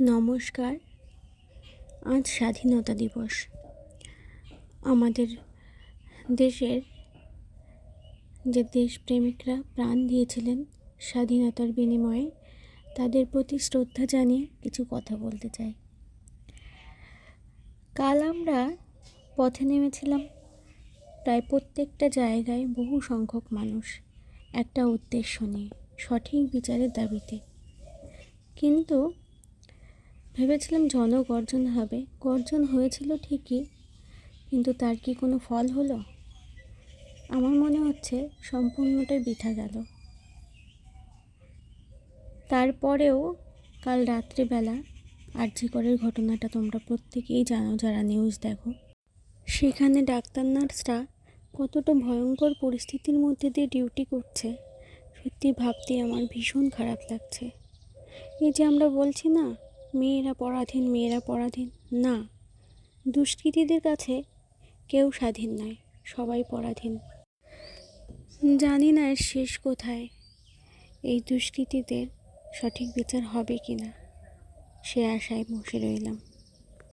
নমস্কার। আজ স্বাধীনতা দিবস। আমাদের দেশের যে দেশপ্রেমিকরা প্রাণ দিয়েছিলেন স্বাধীনতার বিনিময়ে, তাদের প্রতি শ্রদ্ধা জানিয়ে কিছু কথা বলতে চাই। কাল আমরা পথে নেমেছিলাম। প্রায় প্রত্যেকটা জায়গায় বহু সংখ্যক মানুষ একটা উদ্দেশ্য নিয়ে সঠিক বিচারের দাবিতে। কিন্তু ভেবেছিলাম জনগর্জন হবে। গর্জন হয়েছিল ঠিকই, কিন্তু তার কি কোনো ফল হলো? আমার মনে হচ্ছে সম্পূর্ণটাই বৃথা গেল। তারপরেও কাল রাত্রিবেলা আরজিকরের ঘটনাটা তোমরা প্রত্যেকেই জানো, যারা নিউজ দেখো। সেখানে ডাক্তার, নার্সরা কতটা ভয়ঙ্কর পরিস্থিতির মধ্যে দিয়ে ডিউটি করছে, সত্যি ভাবতে আমার ভীষণ খারাপ লাগছে। এই যে আমরা বলছি না মেয়েরা পরাধীন মেয়েরা পরাধীন। না, দুষ্কৃতীদের কাছে কেউ স্বাধীন নয়, সবাই পরাধীন। জানি না এর শেষ কোথায়। এই দুষ্কৃতীদের সঠিক বিচার হবে কি না সে আশায় বসে রইলাম।